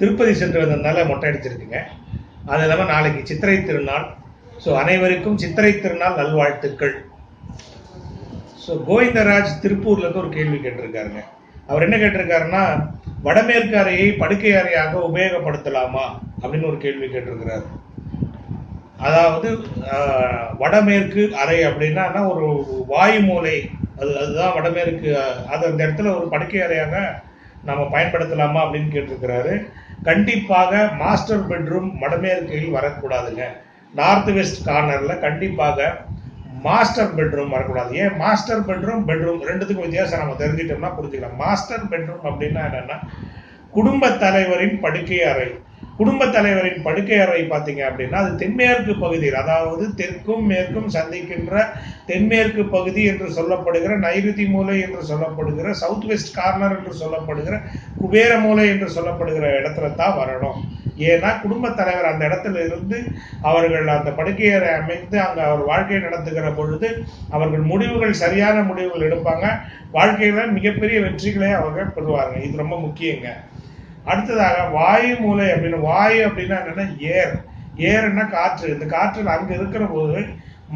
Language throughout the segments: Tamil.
திருப்பதி சென்று வந்ததுனால மொட்டை அடிச்சிருக்குங்க அது இல்லாமல் நாளைக்கு சித்திரை திருநாள். ஸோ அனைவருக்கும் சித்திரை திருநாள் நல்வாழ்த்துக்கள். ஸோ கோவிந்தராஜ் திருப்பூர்லேருந்து ஒரு கேள்வி கேட்டிருக்காருங்க. அவர் என்ன கேட்டிருக்காருன்னா வடமேற்கு அறையை படுக்கை அறையாக உபயோகப்படுத்தலாமா? அப்படின்னு ஒரு கேள்வி கேட்டிருக்கிறார். அதாவது வடமேற்கு அறை அப்படின்னா ஒரு வாயு மூலை அது அதுதான் வடமேற்கு அது அந்த இடத்துல ஒரு படுக்கை அறையாக நம்ம பயன்படுத்தலாமா அப்படின்னு கேட்டிருக்கிறாரு. கண்டிப்பாக மாஸ்டர் பெட்ரூம் வடமேற்கையில் வரக்கூடாதுங்க. நார்த் வெஸ்ட் கார்னரில் கண்டிப்பாக மாஸ்டர் பெட்ரூம் வரக்கூடாது. ஏன்? மாஸ்டர் பெட்ரூம் பெட்ரூம் ரெண்டுத்துக்கும் வித்தியாசம் நம்ம தெரிஞ்சிட்டோம்னா புரிஞ்சுக்கலாம். மாஸ்டர் பெட்ரூம் அப்படின்னா என்னென்னா குடும்ப தலைவரின் படுக்கை அறை. குடும்ப தலைவரின் படுக்கை அறை பார்த்தீங்க அப்படின்னா அது தென்மேற்கு பகுதியில் அதாவது தெற்கும் மேற்கும் சந்திக்கின்ற தென்மேற்கு பகுதி என்று சொல்லப்படுகிற நைருதி மூலை என்று சொல்லப்படுகிற சவுத் வெஸ்ட் கார்னர் என்று சொல்லப்படுகிற குபேர மூலை என்று சொல்லப்படுகிற இடத்துல தான் வரணும். ஏன்னா குடும்ப தலைவர் அந்த இடத்துல இருந்து அவர்கள் அந்த படுக்கையறை அமைந்து அங்கே அவர் வாழ்க்கையை நடத்துகிற பொழுது அவர்கள் முடிவுகள் சரியான முடிவுகள் எடுப்பாங்க. வாழ்க்கையில மிகப்பெரிய வெற்றிகளை அவர்கள் பெறுவாங்க இது ரொம்ப முக்கியங்க. அடுத்ததாக வாயு மூலை அப்படின்னு வாயு அப்படின்னா என்னன்னா ஏர். ஏர்னா காற்று. இந்த காற்றில் அங்க இருக்கிற போது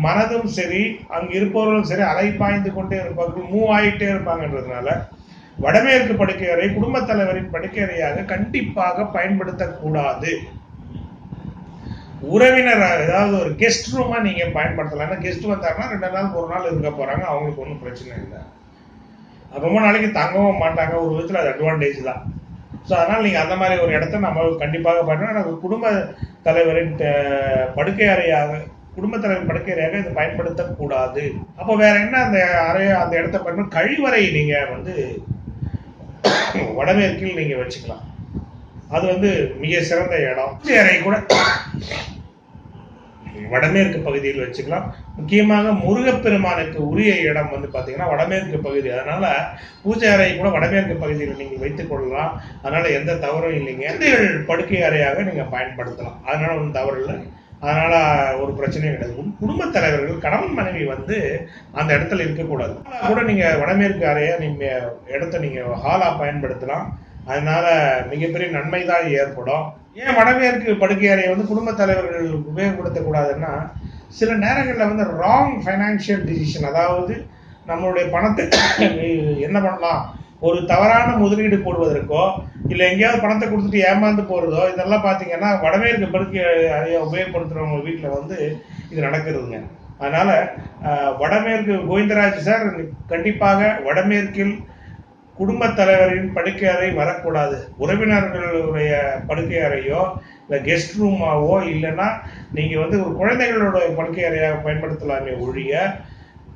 மனதும் சரி அங்க இருப்பவர்களும் சரி அலை பாய்ந்து கொண்டே இருப்பார்கள் மூவ் ஆகிட்டே இருப்பாங்கன்றதுனால வடமேற்கு படுக்கையறை குடும்பத் தலைவரின் படுக்கையறையாக கண்டிப்பாக பயன்படுத்தக்கூடாது. உறவினர் ஏதாவது ஒரு கெஸ்ட் ரூமா நீங்க பயன்படுத்தலாம். ஏன்னா கெஸ்ட் வந்தாங்கன்னா ரெண்டு நாள் ஒரு நாள் இருக்க போறாங்க அவங்களுக்கு ஒன்றும் பிரச்சனை இல்லை. ரொம்ப நாளைக்கு தங்கவும் மாட்டாங்க ஒரு விதத்தில் அது அட்வான்டேஜ் தான். ஸோ அதனால் நீங்கள் அந்த மாதிரி ஒரு இடத்த நம்ம கண்டிப்பாக பண்ணணும் எனக்கு குடும்ப தலைவரின் த- படுக்கை அறையாக குடும்ப தலைவர் படுக்கை அறையாக இதை பயன்படுத்தக்கூடாது. அப்போ வேற என்ன அந்த அறைய அந்த இடத்த பண்ணணும் கழிவறை நீங்கள் வந்து வடமேற்கில் நீங்கள் வச்சுக்கலாம். அது வந்து மிக சிறந்த இடம். அறை கூட வடமேற்கு பகுதியில் வச்சுக்கலாம். முக்கியமாக முருகப்பெருமானுக்கு உரிய இடம் வந்து பார்த்தீங்கன்னா வடமேற்கு பகுதி. அதனால பூஜை அறை கூட வடமேற்கு பகுதியில் நீங்கள் வைத்துக் கொள்ளலாம். அதனால எந்த தவறும் இல்லைங்க. குழந்தைகள் படுக்கை அறையாக நீங்கள் பயன்படுத்தலாம். அதனால ஒன்றும் தவறு இல்லை. அதனால ஒரு பிரச்சனையும் கிடையாது. குடும்பத் தலைவர்கள் கணவன் மனைவி வந்து அந்த இடத்துல இருக்கக்கூடாது. கூட நீங்கள் வடமேற்கு அறையை நீங்கள் இடத்த நீங்கள் ஹாலாக பயன்படுத்தலாம். அதனால மிகப்பெரிய நன்மை தான் ஏற்படும். ஏன் வடமேற்கு படுக்கை அறையை வந்து குடும்ப தலைவர்கள் உபயோகப்படுத்தக்கூடாதுன்னா சில நேரங்களில் வந்து ராங் ஃபைனான்சியல் டிசிஷன் அதாவது நம்மளுடைய பணத்தை என்ன பண்ணலாம்? ஒரு தவறான முதலீடு போடுவதற்கோ இல்லை எங்கேயாவது பணத்தை கொடுத்துட்டு ஏமாந்து போகிறதோ இதெல்லாம் பார்த்தீங்கன்னா வடமேற்கு படுக்கை அறையை உபயோகப்படுத்துகிறவங்க வீட்டில் வந்து இது நடக்கிறதுங்க அதனால் வடமேற்கு கோவிந்தராஜ் சார் கண்டிப்பாக வடமேற்கில் குடும்பத் தலைவரின் படுக்கை அறை வரக்கூடாது. உறவினர்களுடைய படுக்கை அறையோ இல்லை கெஸ்ட் ரூமாவோ இல்லைன்னா நீங்கள் வந்து ஒரு குழந்தைகளோட படுக்கை அறையாக பயன்படுத்தலாமே ஒழிய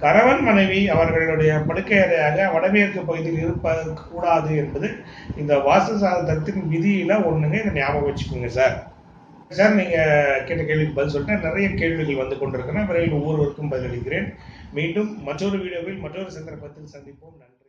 கணவன் மனைவி அவர்களுடைய படுக்கை அறையாக வடமேற்கு பகுதியில் இருப்ப கூடாது என்பது இந்த வாசு சாதத்தின் விதியில் ஒன்றுங்க இதை ஞாபகம் வச்சுக்கோங்க சார். சார் நீங்கள் கேட்ட கேள்விக்கு பதில் சொல்லிட்டேன். நிறைய கேள்விகள் வந்து கொண்டிருக்கிறேன் விரைவில் ஒவ்வொருவருக்கும் பதிலளிக்கிறேன். மீண்டும் மற்றொரு வீடியோவில் மற்றொரு சந்தர்ப்பத்தில் சந்திப்போம். நன்றி.